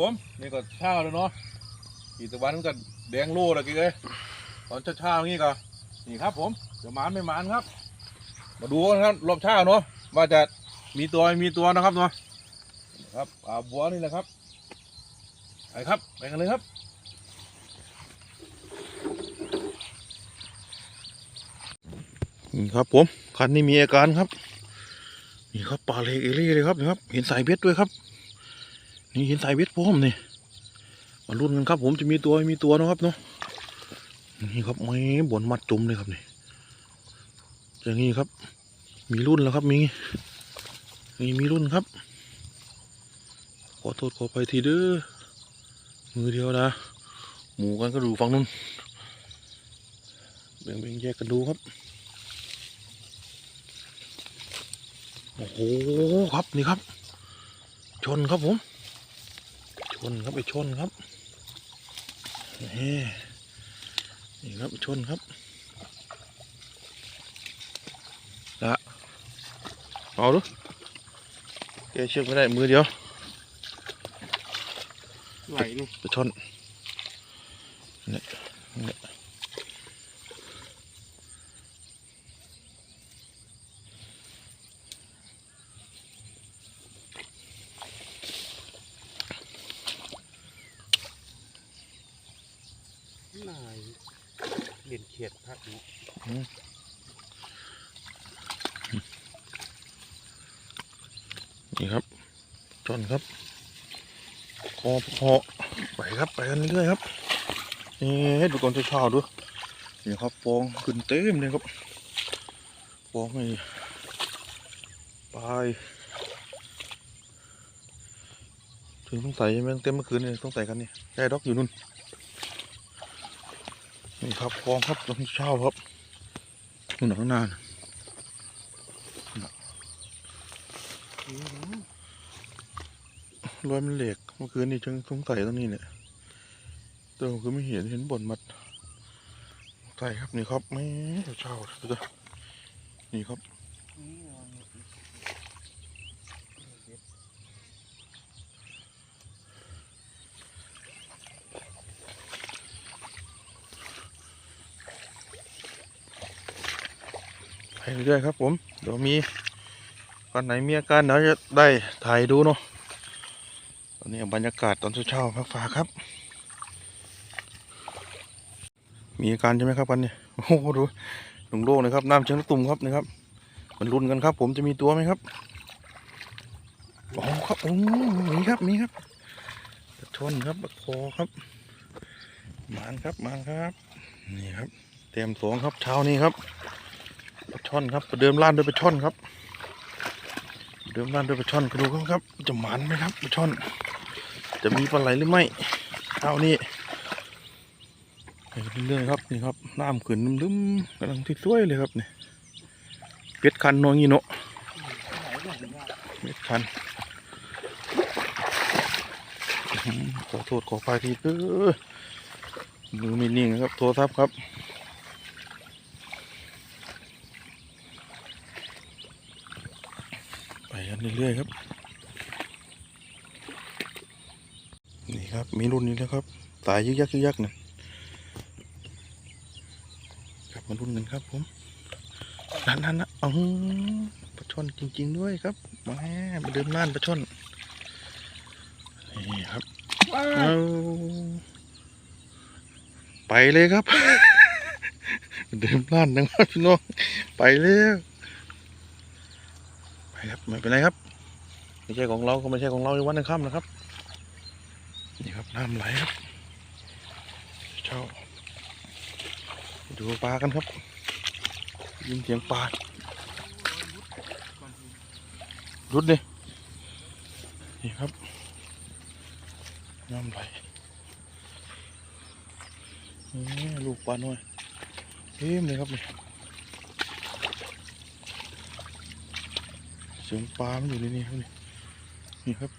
ผมนี่ก็เช้าแล้วเนาะอีตะวันก็แดงโล่แล้วกี่เลยตอนเช้าๆอย่างนี้ก็นี่ครับ ผมจะหมานไม่หมานครับ มาดูกันครับรอบเช้าเนาะว่าจะมีตัวไม่มีตัวนะครับเนาะครับอ่าบัวนี่แหละครับไปครับไปกันเลยครับนี่ครับผมคันนี้มีอาการครับ นี่ครับปลาเล็กเอเล่เลยครับนี่ครับ เห็นสายเบ็ดด้วยครับ นี่เห็นสายเบ็ดผมนี่มาลุ้นกันครับ ผมจะมีตัวมีตัวนะครับเนาะนี่ครับไม่บนมัดจุ่มเลยครับนี่อย่างนี้ครับ มีรุ่นแล้วครับมีนี่มีรุ่นครับ ขอโทษขอไปทีเด้อมือเดียวนะหมูกันก็ดูฝั่งนู้นแบ่งๆแยกกันดูครับโอ้โหครับนี่ครับ ชนครับผม นครับไปชนครับนี่นี่ครับไปชนครับละเอาดูแกเชือกไม่ได้มือเดียวไหลนี่ไปชนเนี่ยเนี่ย ไหลเลียนเขียดพักนี้นี่ครับชนครับคอพอไปครับไปกันเรื่อยครับนี่ให้ดูก่อนเช้าๆดูนี่ครับฟองขึ้นเต็มเลยครับฟองไอ้ปลายถึงต้องใส่ใช่ไหมเต็มเมื่อคืนเลยต้องใส่กันนี่แค่ด็อกอยู่นู่น นี่ครับฟองครับตอนเช้าครับนู่นข้างหน้าน่ะรอยมันเหล็กเมื่อคืนนี่จังสงสัยตรงนี้เนี่ยแต่ผมคือไม่เห็นเห็นบนมัดใส่ครับนี่ครับไม่เช้าๆดูสินี่ครับ ไป เรื่อยๆครับผม เดี๋ยวมีวันไหนมีอาการเดี๋ยวจะได้ถ่ายดูเนาะตอนนี้บรรยากาศตอนเช้าๆพักฟ้าครับ มีอาการใช่ไหมครับกันเนี่ยโอ้โหดูหนุ่งโล่งเลยครับน้ำเชิงตุ่มครับนะครับ มันรุนกันครับ ผมจะมีตัวไหมครับโอ้ครับโอ้มีครับมีครับชนครับคอครับมานครับมานครับ นี่ครับ เตรียมสวงครับเช้านี้ครับ ช่อนครับปเดิมล้านด้วยปลาช่อนครับ เดิมล้านด้วยปลาช่อนก็ดูครับ จะหมันไหมครับปลาช่อน จะมีปลาไหลหรือไม่เท่านี้เรื่อยๆครับนี่ครับน้ำขึ้นลืมๆกำลังที่สวยเลยครับเนี่ยเป็ดคันน้องยีโนเป็ดคันขอโทษขอไปทีเด้อมือไม่นิ่งครับโทรศัพท์ครับ ไปกัน เรื่อยๆครับ นี่ครับ มีรุ่นนี้แล้วครับ ตายยึกยักยึกยักนะกลับมารุ่นกันครับผมนั่นนั่นนะอ๋อปลาช่อนจริง ๆ ด้วยครับแหมมาเดิมน่านปลาช่อนนี่ครับเอาไปเลยครับ เดิมน่านนะครับพี่น้อง ไปเลย ไม่เป็นไรครับ ไม่ใช่ของเราก็ไม่ใช่ของเราในวันนึงค่ำนะครับ นี่ครับน้ำไหลครับเช้าดูปลากันครับ ยินเสียงปลารุดเลยนี่ครับน้ำไหลนี่ลูกปลาหน่อยเฮ้มเลยครับเนี่เสียงปลามันอยู่ในนี้ครับนี่นี่ครับ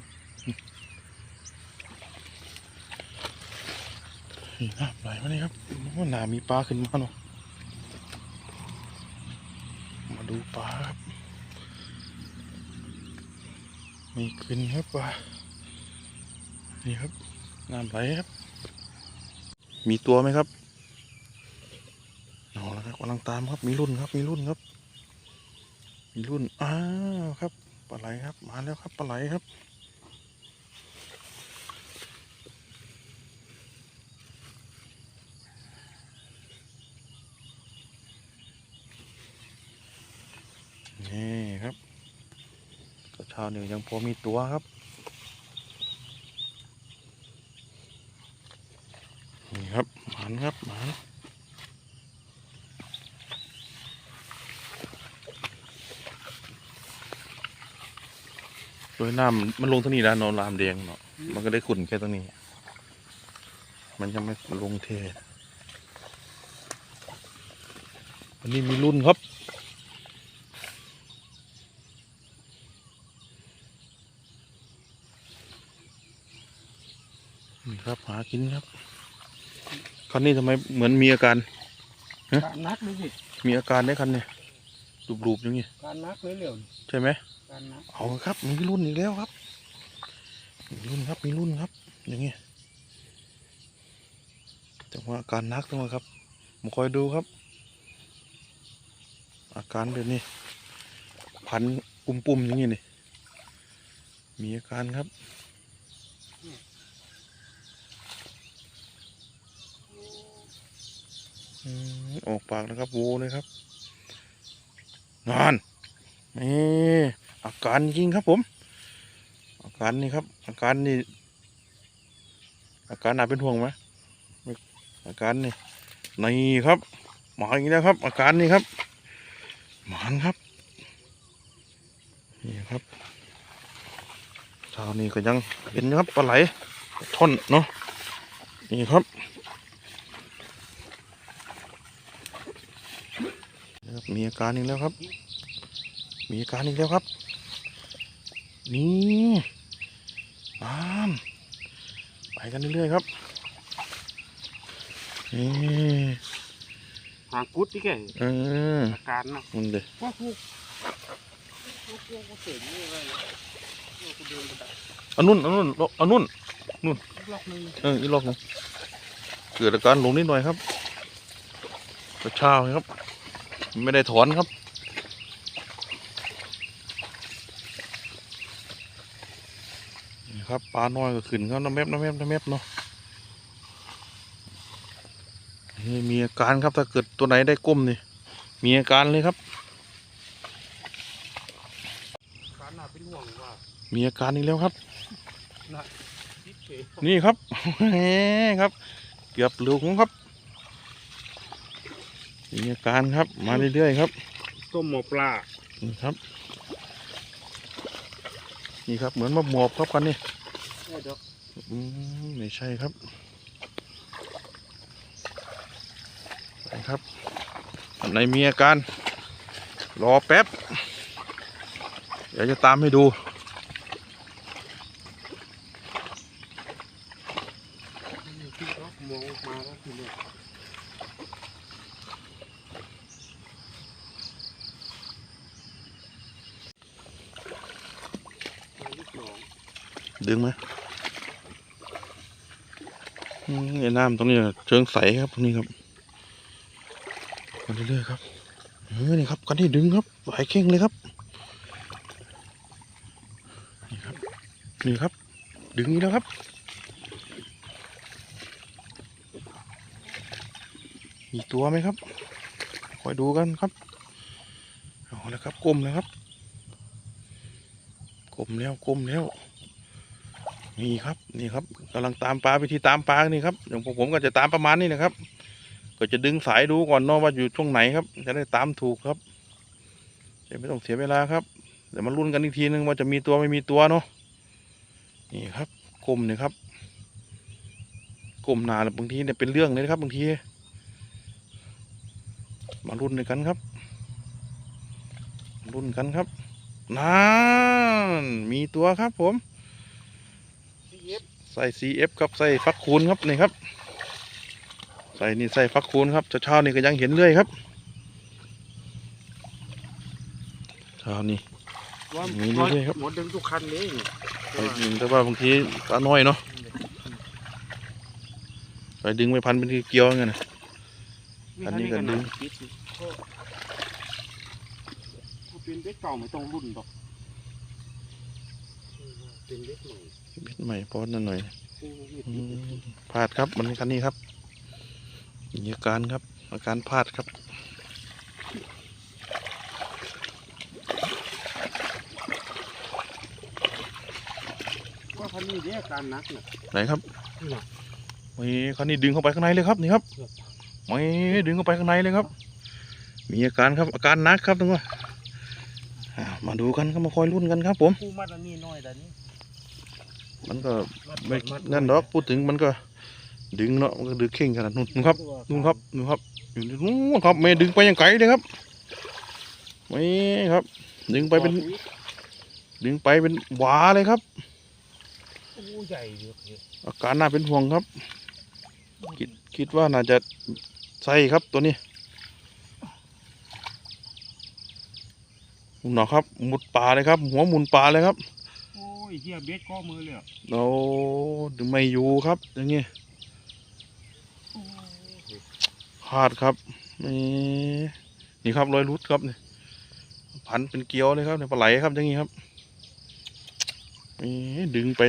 นี่น้ำไหลมาเลยครับโอ้หนามีปลาขึ้นมาเนาะมาดูปลาครับมีขึ้นครับปลานี่ครับน้ำไหลครับ มีตัวไหมครับเอาละครับกำลังตามครับมีรุ่นครับมีรุ่นครับ มีรุ่นอ้าวครับปลาไหลครับมาแล้วครับปลาไหลครับนี่ครับเช้าวเนี่ยยังพอมีตัวครับ นี่ครับหมันครับหมันโด ยน้ำมันลงเท่านี้แล้วเนอนรามแดงเนาะมันก็ได้ขุ่นแค่ตรงนี้ มันยังไม่ลงเทอันนี้มีรุ่นครับนี่ครับหากินครับคันนี้ทำไมเหมือนมีอาการฮะการนักเลยสิมีอาการได้คันเนี่ย รูปๆอย่างงี้การนักเลยเร็วใช่ไหมการนักเอาครับ มีรุ่นอีกแล้วครับ มีรุ่นครับ มีรุ่นครับ อย่างงี้จังหวะอาการนักจังหวะครับมาคอยดูครับ อาการแบบนี้ พันปุ่มๆอย่างงี้นี่มีอาการครับอืมออกปากนะครับโวเลยครับ งานนี่อาการจริงครับผม อาการนี่ครับ อาการนี่ อาการน่าเป็นห่วงไหมอาการนี่นี่ครับหมาอีกแล้วครับ อาการนี่ครับหมานครับนี่ครับเช้านี้ก็ยังเป็นครับปลาไหลท่อนเนาะนี่ครับ นะครับมีอาการอีกแล้วครับ มีอาการอีกแล้วครับ นี่นานไปกันเรื่อยๆครับนี่หางกุดที่แกเอออาการนะมันเด็ว่าพวกพวกพวกเขาเสียงนี่อะไรนะพวกเขาเดินกระดาษอันนุ่นอันนุ่นอันนุ่นล็อกนึงเอออีกรอบหนึงเกิดอาการหลงนิดหน่อยครับกระชาครับ ไม่ได้ถอนครับ นี่ครับปลาน้อยก็ขึ้นครับน้ำแมบน้ำแมบน้ำแมบเนาะนี่มีอาการครับถ้าเกิดตัวไหนได้ก้มนี่มีอาการเลยครับ การน่าเป็นห่วงว่ามีอาการอีกแล้วครับพิษเฉยนี่ครับแหมครับ เกือบหลุงครับ มีอาการครับ มาเรื่อยๆครับต้มหมอปลานี่ครับ นี่ครับเหมือนมะหมอบครับกันนี่เอ้ยเดี๋ยวอืมไม่ใช่ครับไปครับอันไหนมีอาการ รอแป๊บ เดี๋ยวจะตามให้ดู ที่เขามองมาแล้วคือเนี่ยมาลูกหนอง ดึงไหมไอ้น้ำตรงนี้เชิงใสครับตรงนี้ครับกันเรื่อยๆครับเออนี่ครับกันที่ดึงครับไหลเข่งเลยครับนี่ครับนี่ครับ ดึงอีกแล้วครับมีตัวไหมครับคอยดูกันครับเอาแล้วครับกลมแล้วครับกลมแล้วกลมแล้ว นี่ครับนี่ครับกำลังตามปลาวิธีตามปลานี่ครับอย่างพวกผมก็จะตามประมาณนี้นะครับ ก็จะดึงสายดูก่อนเนาะว่าอยู่ช่วงไหนครับ จะได้ตามถูกครับจะไม่ต้องเสียเวลาครับเดี๋ยวมาลุ้นกันอีกทีนึงว่าจะมีตัวไม่มีตัวเนาะนี่ครับกลมนี่ครับกลมหนาแล้วบางทีเนี่ยเป็นเรื่องเลยนะครับ บางที มาลุ้นด้วยกันครับมาลุ้นกันครับนั่นมีตัวครับผม เย็บใส่ CF ครับใส่ฟักคูณครับนี่ครับ ใส่นี่ใส่ฟักคูณครับเช้าๆนี่ก็ยังเห็นเรื่อยครับเช้านี่ว่ามีเรื่อยๆครับหัวดึงทุกคันเลยเนี่ยใส่จริงแต่ว่าบางทีปลาน้อยเนาะทไปดึงไปพันเป็นเกลียวไงนะนี่อันนี้ก็ขดึนาดงปิดนี่โอ้ถ้าเป็นเบ็ดเก่าไม่ต้องรุ่นดอกเป็นเบ็ดใหม่ เบ็ดใหม่พอนั่นหน่อยโอ้ยอืมพลาดครับมันคันนี้ครับมีอาการครับ อาการพลาดครับว่าพันนี้เนี่ยการนักน่ะไหนครับนี่น่ะไม่คันนี้ดึงเข้าไปข้างในเลยครับนี่ครับครับไม่ดึงเข้าไปข้างในเลยครับ มีอาการครับอาการหนักครับทุกคนอ่ามาดูกันครับมาคอยรุ่นกันครับผมกูมัดอันนี้น้อยแต่นี้ มันก็มัดไม่มัดนั่นดอกพูดถึงมันก็ ดึงเนาะมันก็ดึงเข่งขนาดนู้นนู่นครับนู่นครับนู่นครับอยู่นู่นครับไม่ดึงไปยังไกลเลยครับไม่ครับ ดึงไปเป็น ดึงไปเป็นหวาเลยครับโอ้ใหญ่เยอะเลยอาการน่าเป็นห่วงครับ คิดคิดว่าน่าจะใส่ครับตัวนี้หนอครับ หมุดป่าเลยครับ หัวหมุนป่าเลยครับโอ้ ยเฮียเบ็ดข้อมือเลยอะเราดึงไม่อยู่ครับ อย่างงี้โอ้ยพลาดครับ นี่นี่ครับรอยรุดครับนี่พันเป็นเกลียวเลยครับเนี่ยปลาไหลครับอย่างงี้ครับนี่ดึงไป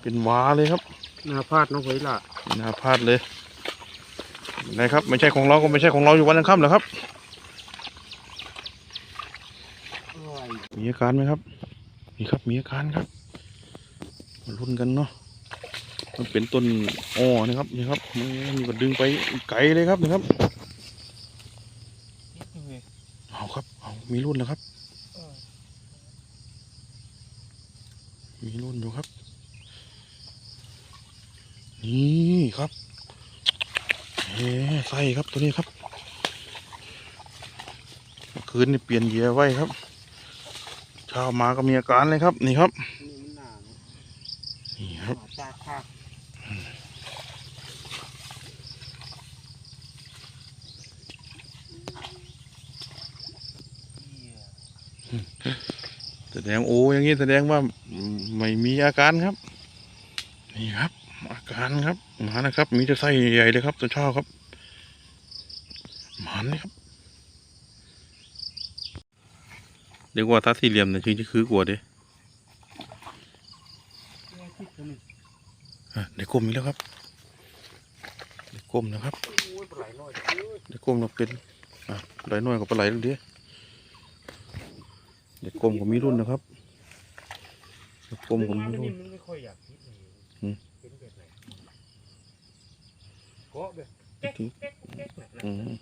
เป็นวาเลยครับนาพลาดน้องเผยล่ะน่าพลาดเลยนะครับ ไม่ใช่ของเราก็ไม่ใช่ของเราอยู่วันยังค่ำเหรอครับโอ้ยมีอาการไหมครับ มีครับมีอาการครับมาลุ้นกันเนาะมันเป็นต้นอ้อนะครับนี่ครับมันนี่ก็ดึงไปไกลเลยครับนี่ครับเอาครับเอามีรุ่นแล้วครับมีรุ่นอยู่ครับ นี่ครับเฮ้ใส่ครับตัวนี้ครับ คืนนี่เปลี่ยนเหยียไว้ครับ เช้ามาก็มีอาการเลยครับ นี่ครับนี่มันนานนี่ครับแสดงโอ้อย่างนี้แสดงว่าไม่มีอาการครับ นี่ครับ อาการครับมานะครับ มีแต่ไส้ใหญ่เลยครับตอนเช้าครับหมันเลยครับ เรียกว่าทัดสี่เหลี่ยมเนี่ยจริงๆคือกลัวเด้แม่คิดกันนี่อะเด็กก้มอีกแล้วครับเด็กก้มนะครับโอ้ยปลาไหลน้อยเอ้ยเด็กก้มเราเป็นอะไหลน้อยกับปลาไหลลูกเดียวเด็กก้มก็มีรุ่นนะครับเด็กก้มก็มีแต่รุ่นี่นมันไม่ค่อยอยากคิดเลยอืมเป็นแบบไหนเกาะแบบแก๊กแก๊กแก๊กแบบนั้นอืม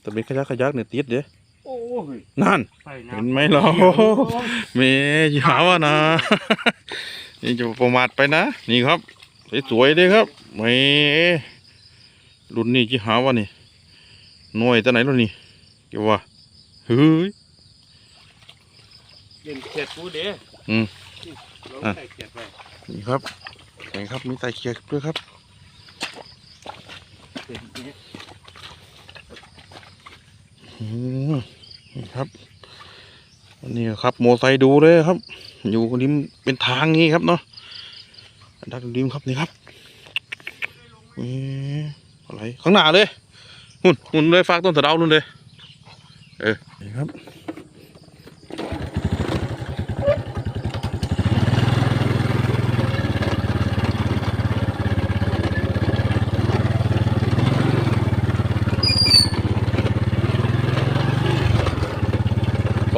แต่เป็นขยักขยักเนี่ยติดเด้โอ้ย นั่น ใส่น้ำเห็นไหมเราเมย์อย่าหาว่านะ นี่จะประมาทไปนะ นี่ครับ สวยๆเลยครับเมย์รุ่นนี้จะหาว่านี่หน่วยตัวไหนรุ่นนี้เกี่ยวว่าเฮ้ยเย็นเขียดกูเด้อืม เราอะใส่เขียดไปนี่ครับไหนครับมีไตเคียกด้วยครับเป็นอย่างนี้อืม นี่ครับนี่ครับ โมไซดูเลยครับ อยู่ริมเป็นทางนี้ครับเนาะดักริมครับนี่ครับนี่อะไรข้างหน้าเลยหุ่นหุ่นเลยฟากต้นสะเดาลุ่นเลย เออนี่ครับ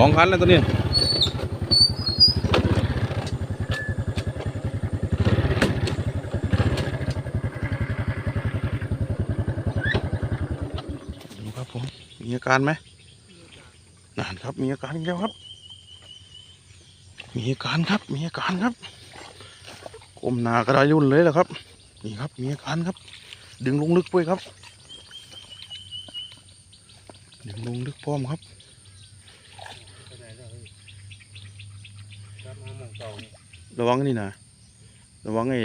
องคันแล้วตัวนี้ดูครับผม มีอาการไหมนั่นครับ มีอาการแล้วครับ มีอาการครับ มีอาการครับก้มหน้ากระไดยุ่นเลยแหละครับ นี่ครับ มีอาการครับ ดึงลงลึกด้วยครับ ดึงลงลึกพร้อมครับ ไปไหนแล้วเฮ้ยก ลับมาหมองเก่านี่ระวังนี่นะระวังไอ้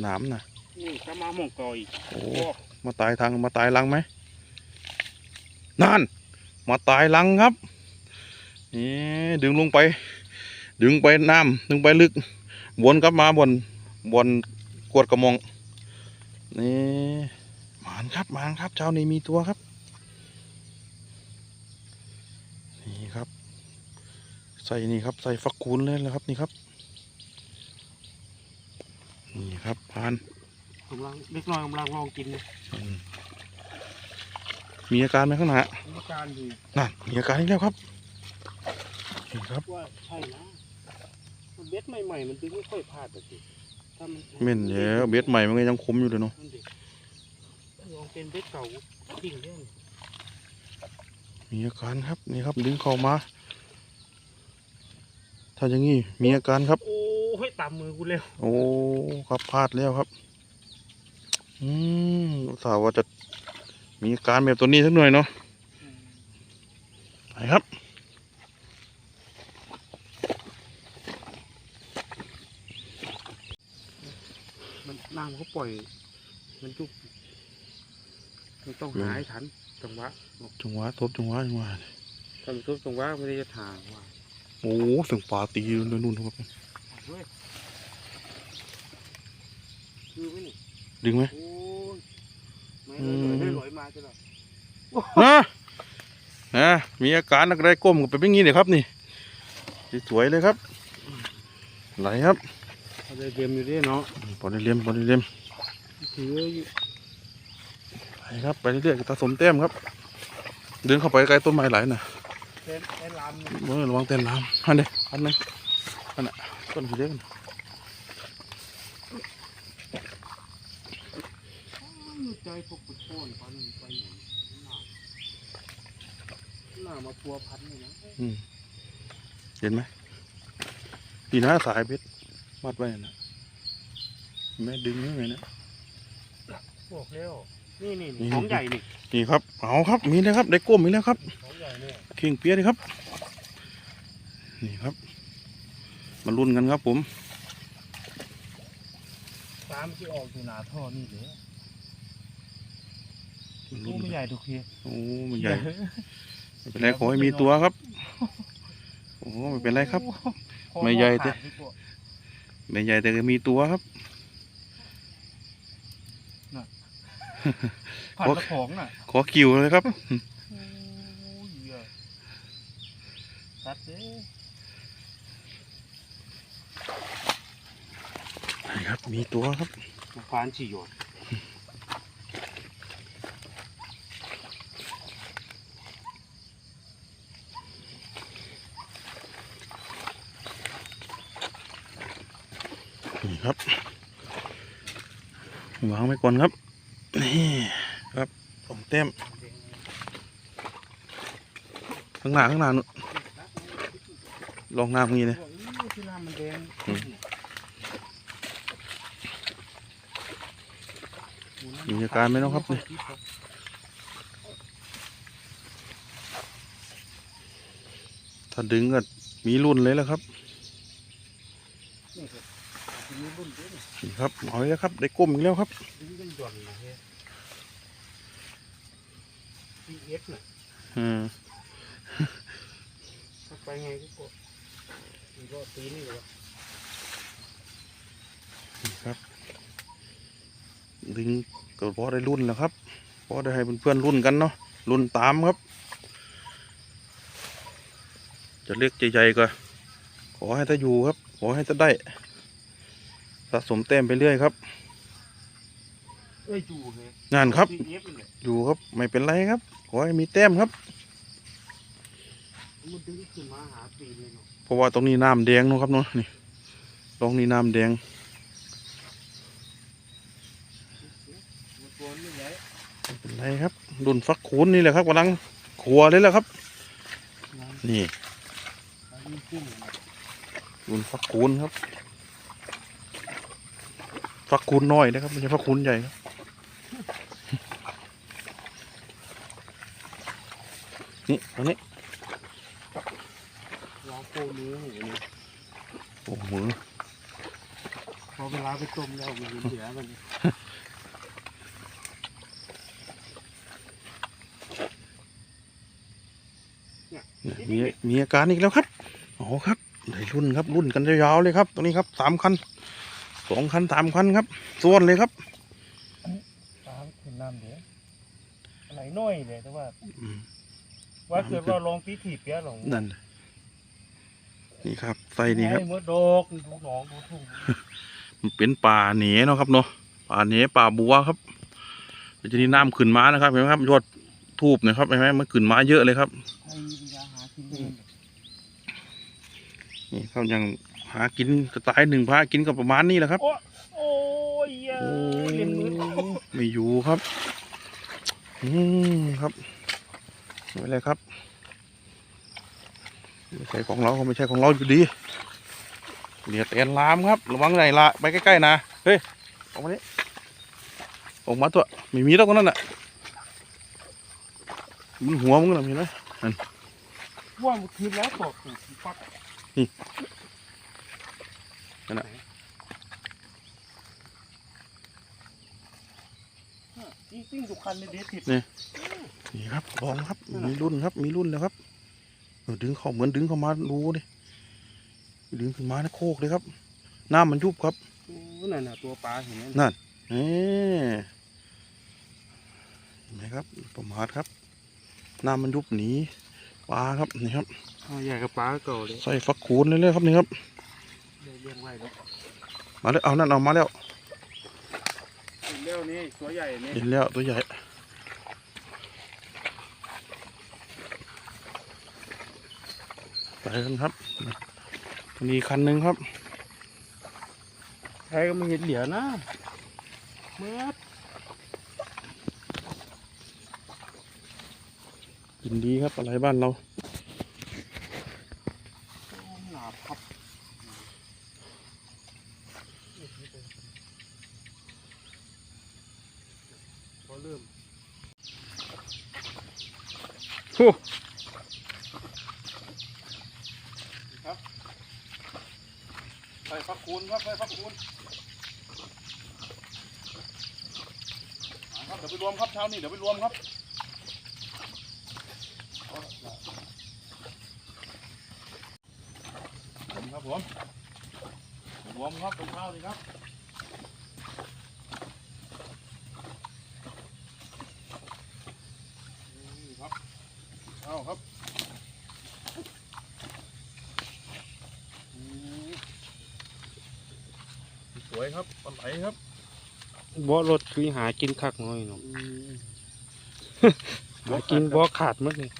หนามนะนี่กลับมาหมองเก่าอีกโอ้โอ้มาตายทางมาตายรังไหมนั่น มาตายรังครับนี่ดึงลงไป ดึงไปน้ำดึงไปลึกวนกลับมาบนบนกวดกระมองนี่หมานครับหมานครับเจ้านี้มีตัวครับนี่ครับ ใส่นี่ครับ ใส่ฟักคูณเลยนะครับนี่ครับ นี่ครับพานกำลังเล็กน้อยกำลังลองกินเลยอืมมีอาการไหมข้างหน้ามีการดีนั่นมีอาการอีกแล้วครับนี่ครับว่าใช่นะมันเบ็ดใหม่ๆมันดึงไม่ค่อยพลาดแต่สิถ้ามันเม่นเดี๋ยวเบ็ดใหม่มันก็ยังคมอยู่เลยเนาะนั่นดิลองเป็นเบ็ดเก่าทิ้งเรื่องมีอาการครับนี่ครับดึงเข้ามา ถ้าอย่างงี้มีอาการครับโอ้ ยตามมือกูเร็วโอ้ครับพลาดแล้วครับ อืมอุตสาห์ว่าจะมีอาการแบบตัวนี้สักหน่อยเนาะไปครับมันน้ำเขาปล่อย มันจุกมันต้องหาให้ทันจังหวะจังหวะทบจังหวะจังหวะทำทุบจังหวะไม่ได้จะทางว่าโอ้เสียงป่าตีอยู่นู่นครับ เฮ้ยคือไม่นี่ดึงไหมโอ้ยไม่อืเลยมลอยมาจะหรอนะนะมีอาการอะไรก้มก็เป็นอย่างนี้เลยครับนี่สวยๆเลยครับไหลครับเขาเลยเดียมอยู่ด้วยเนาะปอดเลียมปอดเลียมถืออยู่ไปครับไปเรื่อยๆตาสมแต้มครับ เดินเข้าไปใกล้ต้นไม้หลายน่ะเป็นไอ้ลามเนี่ยเมื่อระวังเต้นน้ำอันเดียอันหนึงอันน่ะ ต้นสีเล็กใจพวกปุถุชนเขามันไปไหนหน้าหน้ามาพัวพันเลยนะอืมเห็นไหมดีนะสายเบ็ดมัดไว้น่ะแม่ดึงยังไงนะบอกแล้วนี่นี่นี่ของใหญ่นี่นี่ครับเอาครับมีแล้วครับ ได้ก้มมีแล้วครับของใหญ่เนี่ยเข่งเปียเลยครับ นี่ครับ มาลุ้นกันครับผมตามที่ออกอยู่หนาท่อนี่เลยมาโอ้ลุ้นไม่ใหญ่ทุกทีโอ้ไม่ใหญ่ไม่เป็นไรขอให้มีตัวครับ โอ้ไม่เป็นไรครับ ไม่ใหญ่เด้ไม่ใหญ่แต่ก็มีตัวครับผัดกระของน่ะ ขอคิวเลยครับโอ้ยเหี้ยตัดเด้ ครับ มีตัวครับมาฟานฉี่หยดนี่ครับวางไว้ก่อนครับ นี่ครับสองแต้มข้างหน้าข้างหน้านู่นลองน้ำงี้เลยบอกอู้ที่น้ำ มีอาการไหมน้องครับเนี่ยถ้าดึงก็มีรุ่นเลยแล้วครับนี่ครับเอาแล้วครับ ได้ก้มอีกแล้วครับอืมไปไงก็ก็ตีนี่เลยวะนี่ครับดึง ก็พอได้รุ่นแล้วครับพอได้ให้เพื่อนๆรุ่นกันเนาะรุ่นตามครับ จะเล็กใหญ่ก็ขอให้ถ้าอยู่ครับ ขอให้ถ้าได้สะสมแต้มไปเรื่อยครับเอ้ยอยู่เลยงานครับ อยู่ครับไม่เป็นไรครับ ขอให้มีแต้มครับเพราะว่าตรงนี้น้ำแดงนะครับเนาะนี่ตรงนี้น้ำแดง มันตัวไม่ใหญ่ ไม่ เป็นไรครับรุ่นฟักคูนนี่แหละครับกำลังขัวเลยแหละครับน้นี่ำอันนี้ขึ้นมารุ่นฟักคูนครับ ฟักคูนน้อยนะครับไม่ใช่ฟักคูนใหญ่ครับนี่ตรงนี้ลองโคเนื้อหูนี่โอ้โหพอเวลาไปต้มแล้วมันเหลือมัน มีมีอาการอีกแล้วครับอ๋อครับได้รุ่นครับรุ่นกันยาวๆเลยครับ ตรงนี้ครับสามคันสองคันสามคันครับส่วนเลยครับน้ำเดี๋ยวอะไรน้อยเลยแต่ว่าอืมว่าเกิดเราลองตีถีบเปียหรองนั่นนี่ครับไส้นี่ครับให้เมื่อดอกดูหนองดูทุ่งมันเป็นป่าเหนเนาะครับเนาะป่าเหนป่าบัวครับเดี๋ยวจะนี่น้ำขึ้นมานะครับเห็นไหมครับยอดทูบนะครับเห็นไหมมันขึ้นมาเยอะเลยครับ นเองนี่ครับยังหากินสไตล์หนึ่งพากินก็ประมาณนี้แหละครับ โอ้โอ้ยเย้ยเล่นมือไม่อยู่ครับ อืมครับไม่เป็นไรครับไม่ใช่ของเราก็ไม่ใช่ของเราอยู่ดีเนี่ยเตียนลามครับ ระวังไหนละไปใกล้ๆนะเฮ้ยออกมานี่ออกมาตัวไม่มีแล้วคนนั้นน่ะมันหัวมึงนะเห็นไหม ว่ามันคืนแล้วตอกถูกปักนั่นน่ะจริงๆทุกคันในเด็ดติดนี่ครับลองครับ มีรุ่นครับ มีรุ่นแล้วครับเออดึงเข้าเหมือนดึงเข้ามารูดิดึงขึ้นมาในโคกเลยครับน้ำมันยุบครับโอ้นั่นน่ะตัวปลาเห็นไหมนั่นนี่เห็นไหมครับประมาทครับน้ำมันยุบหนี ปลาครับนี่ครับอ๋อใหญ่กับปลาเก่าเลยใส่ฟักคูณเลยๆครับนี่ครับเลี้ยงไว้แล้วมาแล้วเอานั่นเอามาแล้วเห็นแล้วนี่ตัวใหญ่นี่เห็นแล้วตัวใหญ่ไปกันครับมีคันหนึ่งครับใครก็ไม่เห็นเหลียวนะเมื่อ กินดีครับอะไรบ้านเราหนาพับพอเริ่มโอ้ใส่ฟักคูณครับใส่ฟักคูณครับเดี๋ยวไปรวมครับเช้านี้เดี๋ยวไปรวมครับรวมครับ ผมรวมครับเป็นเช้านี้ครับนี่ครับเช้าครับอืมสวยครับปลาไหลครับบ่รถคือหากินคักน้อยเนาะหากินบ่ขาดหมั้งเลย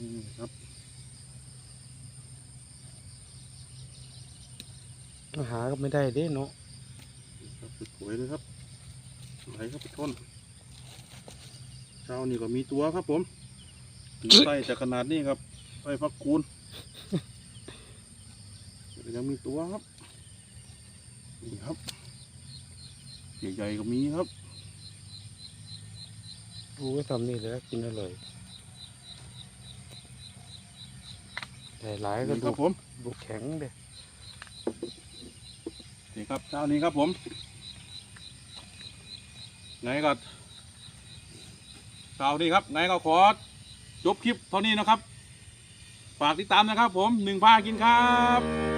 นี่ครับ หาก็ไม่ได้เด้เนาะครับสวยเลยครับไหลครับทุกคนเช้านี่ก็มีตัวครับผมถึงไส้จะขนาดนี้ครับไส้พักคูณยังมีตัวครับนี่ครับใหญ่ๆก็มีครับโอ้ยทำนี่แล้วกินอร่อยแต่หลายก็นี่คดูรับผมดูแข็งเด้นี่ ครับเช้านี้ครับผมไงก็เช้านี้ครับไงก็ขอจบคลิปเท่านี้นะครับ ฝากติดตามนะครับผมหนึ่งพากินครับ